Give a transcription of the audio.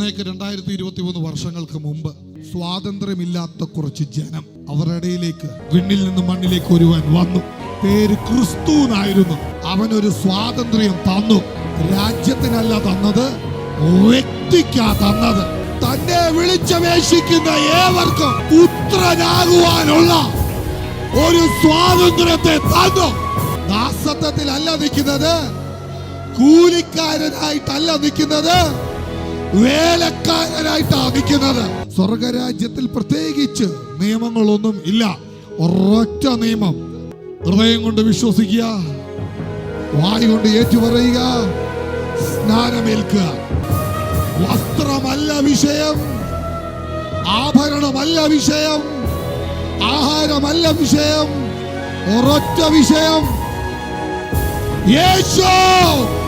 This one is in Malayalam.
ഇന്നേക്ക് രണ്ടായിരത്തി ഇരുപത്തി മൂന്ന് വർഷങ്ങൾക്ക് മുമ്പ് സ്വാതന്ത്ര്യമില്ലാത്ത കുറച്ച് ജനം അവരുടെ ഇടയിലേക്ക് വിണ്ണിൽ നിന്ന് മണ്ണിലേക്ക് ഒരുവൻ വന്നു. പേര് ക്രിസ്തു എന്നായിരുന്നു. അവനൊരു സ്വാതന്ത്ര്യം തന്നു. രാജ്യത്തിനല്ല തന്നത് വ്യക്തിക്കാ തന്നത്. തന്നെ വിളിച്ചപേക്ഷിക്കുന്ന ഏവർക്കും പുത്രനാകുവാനുള്ള ഒരു സ്വാതന്ത്ര്യത്തെ തന്നു. ദാസത്വത്തിലല്ല നിൽക്കുന്നത് കൂലിക്കാരനായിട്ടല്ല നിൽക്കുന്നത് വേലക്കാരനായിട്ടാ നിൽക്കുന്നത് സ്വർഗരാജ്യത്തിൽ പ്രത്യേകിച്ച് നിയമങ്ങളൊന്നും ഇല്ല. ഒരൊറ്റ നിയമം. ഹൃദയം കൊണ്ട് വിശ്വസിക്കുക. വായു കൊണ്ട് ഏറ്റുപറയുക. സ്നാനമേൽക്കുക. വസ്ത്രമല്ല വിഷയം. ആഭരണമല്ല വിഷയം. ആഹാരമല്ല വിഷയം. ഒരൊറ്റ വിഷയം. യേശു!